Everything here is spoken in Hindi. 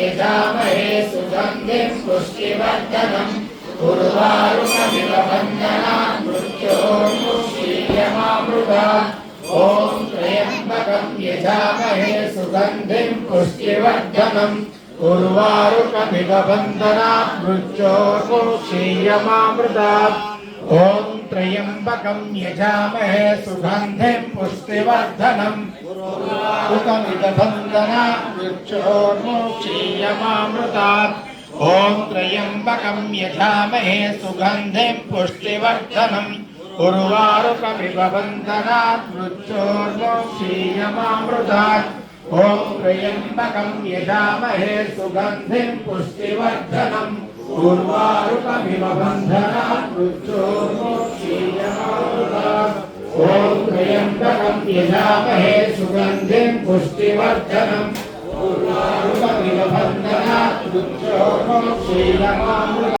यजामहे सुगन्धिं पुष्टिवर्धनम् उर्वारुकमिव वन्दनान् मृत्योर्मुक्षीयमामृता ॐ त्र्यम्बकं यजामहे सुगन्धिं पुष्टिवर्धनम् मृत्योर्मुक्षीयमामृतात् ॐ त्र्यम्बकं यजामहे सुगन्धिं पुष्टिवर्धनम् उर्वारुकमिव वन्दनात् मृत्योर्मुक्षीयमामृतात् ॐ त्र्यम्बकं यजामहे सुगन्धिं पुष्टिवर्धनम् उर्वारुकमिव वन्दनात् मृत्योर्मोक्षीयमामृतात् ॐ त्र्यम्बकं यजामहे सुगन्धिं पुष्टिवर्धनम् उर्वारुकमिव बन्धनात् मृत्योर्मोक्षीयमामृतात् ॐ त्र्यम्बकं यजामहे सुगन्धिं पुष्टिवर्धनम्। उर्वारुकमिव बन्धनात् मृत्योर्मोक्षीयमामृतात्